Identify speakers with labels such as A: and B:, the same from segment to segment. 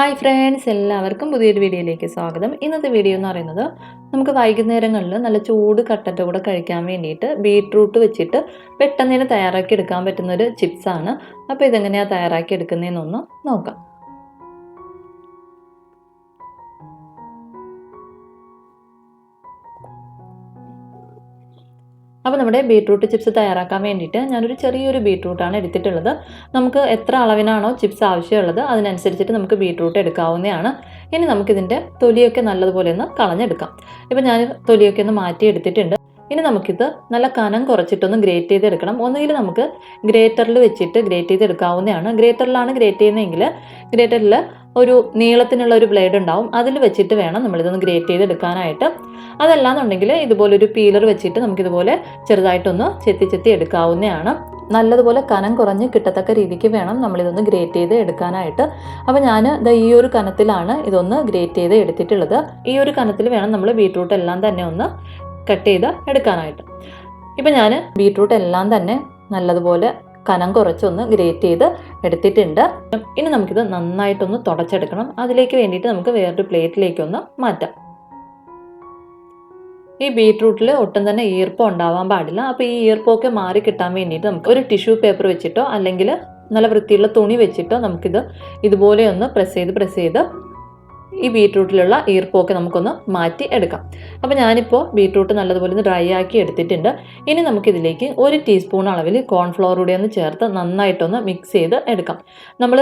A: Hi friends എല്ലാവർക്കും പുതിയൊരു വീഡിയോയിലേക്ക് സ്വാഗതം. ഇന്നത്തെ വീഡിയോ എന്ന് പറയുന്നത് നമുക്ക് വൈകുന്നേരങ്ങളിൽ നല്ല ചൂട് കട്ടന്റെ കൂടെ കഴിക്കാൻ വേണ്ടിയിട്ട് ബീട്രൂട്ട് വെച്ചിട്ട് പെട്ടെന്ന് തന്നെ തയ്യാറാക്കി എടുക്കാൻ പറ്റുന്ന ഒരു ചിപ്സാണ് അപ്പോൾ ഇതെങ്ങനെയാണ് തയ്യാറാക്കി എടുക്കുന്നതെന്നൊന്ന് നോക്കാം. അപ്പോൾ നമ്മുടെ ബീട്രൂട്ട് ചിപ്സ് തയ്യാറാക്കാൻ വേണ്ടിയിട്ട് ഞാനൊരു ചെറിയൊരു ബീട്രൂട്ടാണ് എടുത്തിട്ടുള്ളത്. നമുക്ക് എത്ര അളവിനാണോ ചിപ്സ് ആവശ്യമുള്ളത് അതിനനുസരിച്ചിട്ട് നമുക്ക് ബീട്രൂട്ട് എടുക്കാവുന്നതാണ്. ഇനി നമുക്കിതിന്റെ തൊലിയൊക്കെ നല്ലതുപോലെ ഒന്ന് കളഞ്ഞെടുക്കാം. ഇപ്പം ഞാൻ തൊലിയൊക്കെ ഒന്ന് മാറ്റി എടുത്തിട്ടുണ്ട് ഇനി നമുക്കിത് നല്ല കനം കുറച്ചിട്ടൊന്ന് ഗ്രേറ്റ് ചെയ്തെടുക്കണം. ഒന്നുകിൽ നമുക്ക് ഗ്രേറ്ററിൽ വെച്ചിട്ട് ഗ്രേറ്റ് ചെയ്തെടുക്കാവുന്നതാണ്. ഗ്രേറ്ററിലാണ് ഗ്രേറ്റ് ചെയ്യുന്നതെങ്കിൽ ഗ്രേറ്ററിൽ ഒരു നീളത്തിനുള്ള ഒരു ബ്ലേഡ് ഉണ്ടാവും. അതിൽ വെച്ചിട്ട് വേണം നമ്മളിതൊന്ന് ഗ്രേറ്റ് ചെയ്തെടുക്കാനായിട്ട്. അതല്ലാന്നുണ്ടെങ്കിൽ ഇതുപോലെ ഒരു പീലർ വെച്ചിട്ട് നമുക്കിതുപോലെ ചെറുതായിട്ടൊന്ന് ചെത്തി ചെത്തി എടുക്കാവുന്നതാണ്. നല്ലതുപോലെ കനം കുറഞ്ഞ് കിട്ടത്തക്ക രീതിക്ക് വേണം നമ്മളിതൊന്ന് ഗ്രേറ്റ് ചെയ്ത് എടുക്കാനായിട്ട് അപ്പോൾ ഞാൻ ഈ ഒരു കനത്തിലാണ് ഇതൊന്ന് ഗ്രേറ്റ് ചെയ്ത് എടുത്തിട്ടുള്ളത് ഈ ഒരു കനത്തിൽ വേണം നമ്മൾ ബീട്രൂട്ട് എല്ലാം തന്നെ ഒന്ന് കട്ട് ചെയ്ത് എടുക്കാനായിട്ട്. ഇപ്പം ഞാൻ ബീട്രൂട്ട് എല്ലാം തന്നെ നല്ലതുപോലെ കനം കുറച്ചൊന്ന് ഗ്രേറ്റ് ചെയ്ത് എടുത്തിട്ടുണ്ട്. ഇനി നമുക്കിത് നന്നായിട്ടൊന്ന് തുടച്ചെടുക്കണം. അതിലേക്ക് വേണ്ടിയിട്ട് നമുക്ക് വേറൊരു പ്ലേറ്റിലേക്കൊന്ന് മാറ്റാം. ഈ ബീട്രൂട്ടിൽ ഒട്ടും തന്നെ ഈർപ്പം ഉണ്ടാവാൻ പാടില്ല. അപ്പോൾ ഈ ഈർപ്പമൊക്കെ മാറി കിട്ടാൻ വേണ്ടിയിട്ട് നമുക്ക് ഒരു ടിഷ്യൂ പേപ്പർ വെച്ചിട്ടോ അല്ലെങ്കിൽ നല്ല വൃത്തിയുള്ള തുണി വെച്ചിട്ടോ നമുക്കിത് ഇതുപോലെ ഒന്ന് പ്രസ് ചെയ്ത് പ്രസ് ചെയ്ത് ഈ ബീട്രൂട്ടിലുള്ള ഈർപ്പമൊക്കെ നമുക്കൊന്ന് മാറ്റി എടുക്കാം. അപ്പോൾ ഞാനിപ്പോൾ ബീട്രൂട്ട് നല്ലതുപോലെ ഒന്ന് ഡ്രൈ ആക്കി എടുത്തിട്ടുണ്ട്. ഇനി നമുക്കിതിലേക്ക് ഒരു ടീസ്പൂൺ അളവിൽ കോൺഫ്ലവർ കൂടി ഒന്ന് ചേർത്ത് നന്നായിട്ടൊന്ന് മിക്സ് ചെയ്ത് എടുക്കാം. നമ്മൾ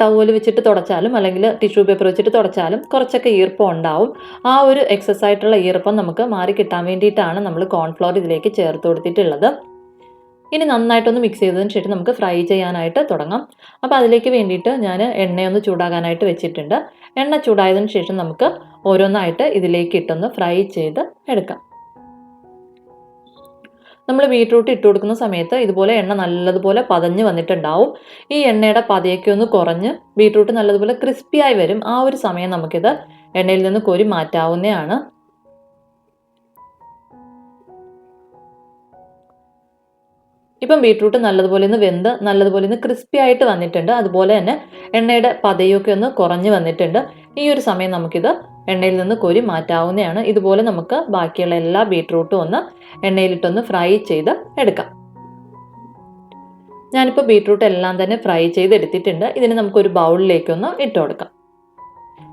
A: ടവൽ വെച്ചിട്ട് തുടച്ചാലും അല്ലെങ്കിൽ ടിഷ്യൂ പേപ്പർ വെച്ചിട്ട് തുടച്ചാലും കുറച്ചൊക്കെ ഈർപ്പം ഉണ്ടാവും. ആ ഒരു എക്സസ് ആയിട്ടുള്ള ഈർപ്പം നമുക്ക് മാറി കിട്ടാൻ വേണ്ടിയിട്ടാണ് നമ്മൾ കോൺഫ്ലോർ ഇതിലേക്ക് ചേർത്ത് കൊടുത്തിട്ടുള്ളത്. ഇനി നന്നായിട്ടൊന്ന് മിക്സ് ചെയ്തതിന് ശേഷം നമുക്ക് ഫ്രൈ ചെയ്യാനായിട്ട് തുടങ്ങാം. അപ്പോൾ അതിലേക്ക് വേണ്ടിയിട്ട് ഞാൻ എണ്ണയൊന്ന് ചൂടാകാനായിട്ട് വെച്ചിട്ടുണ്ട്. എണ്ണ ചൂടായതിന് ശേഷം നമുക്ക് ഓരോന്നായിട്ട് ഇതിലേക്ക് ഇട്ടൊന്ന് ഫ്രൈ ചെയ്ത് എടുക്കാം. നമ്മൾ ബീട്രൂട്ട് ഇട്ട് കൊടുക്കുന്ന സമയത്ത് ഇതുപോലെ എണ്ണ നല്ലതുപോലെ പതഞ്ഞ് വന്നിട്ടുണ്ടാവും. ഈ എണ്ണയുടെ പതയൊക്കെ ഒന്ന് കുറഞ്ഞ് ബീട്രൂട്ട് നല്ലതുപോലെ ക്രിസ്പിയായി വരും. ആ ഒരു സമയം നമുക്കിത് എണ്ണയിൽ നിന്ന് കോരി മാറ്റാവുന്നതാണ്. ഇപ്പം ബീട്രൂട്ട് നല്ലതുപോലെ ഒന്ന് വെന്ത് നല്ലതുപോലെ ഒന്ന് ക്രിസ്പി ആയിട്ട് വന്നിട്ടുണ്ട്. അതുപോലെ തന്നെ എണ്ണയുടെ പതയൊക്കെ ഒന്ന് കുറഞ്ഞു വന്നിട്ടുണ്ട്. ഈ ഒരു സമയം നമുക്കിത് എണ്ണയിൽ നിന്ന് കോരി മാറ്റാവുന്നതാണ്. ഇതുപോലെ നമുക്ക് ബാക്കിയുള്ള എല്ലാ ബീട്രൂട്ടും ഒന്ന് എണ്ണയിലിട്ടൊന്ന് ഫ്രൈ ചെയ്ത് എടുക്കാം. ഞാനിപ്പോൾ ബീട്രൂട്ട് എല്ലാം തന്നെ ഫ്രൈ ചെയ്ത് എടുത്തിട്ടുണ്ട്. ഇതിന് നമുക്കൊരു ബൗളിലേക്കൊന്ന് ഇട്ട് കൊടുക്കാം.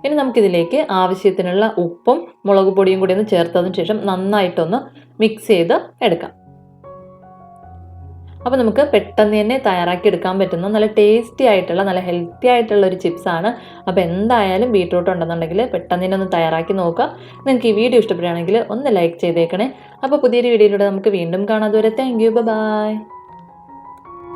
A: ഇനി നമുക്കിതിലേക്ക് ആവശ്യത്തിനുള്ള ഉപ്പും മുളക് പൊടിയും കൂടി ഒന്ന് ചേർത്തതിന് ശേഷം നന്നായിട്ടൊന്ന് മിക്സ് ചെയ്ത് എടുക്കാം. അപ്പോൾ നമുക്ക് പെട്ടെന്ന് തന്നെ തയ്യാറാക്കി എടുക്കാൻ പറ്റുന്ന നല്ല ടേസ്റ്റി ആയിട്ടുള്ള നല്ല ഹെൽത്തി ആയിട്ടുള്ള ഒരു ചിപ്സാണ് അപ്പോൾ എന്തായാലും ബീട്രൂട്ട് ഉണ്ടെന്നുണ്ടെങ്കിൽ പെട്ടെന്ന് തന്നെ ഒന്ന് തയ്യാറാക്കി നോക്കുക. നിങ്ങൾക്ക് ഈ വീഡിയോ ഇഷ്ടപ്പെടുകയാണെങ്കിൽ ഒന്ന് ലൈക്ക് ചെയ്തേക്കണേ. അപ്പോൾ പുതിയൊരു വീഡിയോയിലൂടെ നമുക്ക് വീണ്ടും കാണാം. അതുവരെ താങ്ക് യു ബൈ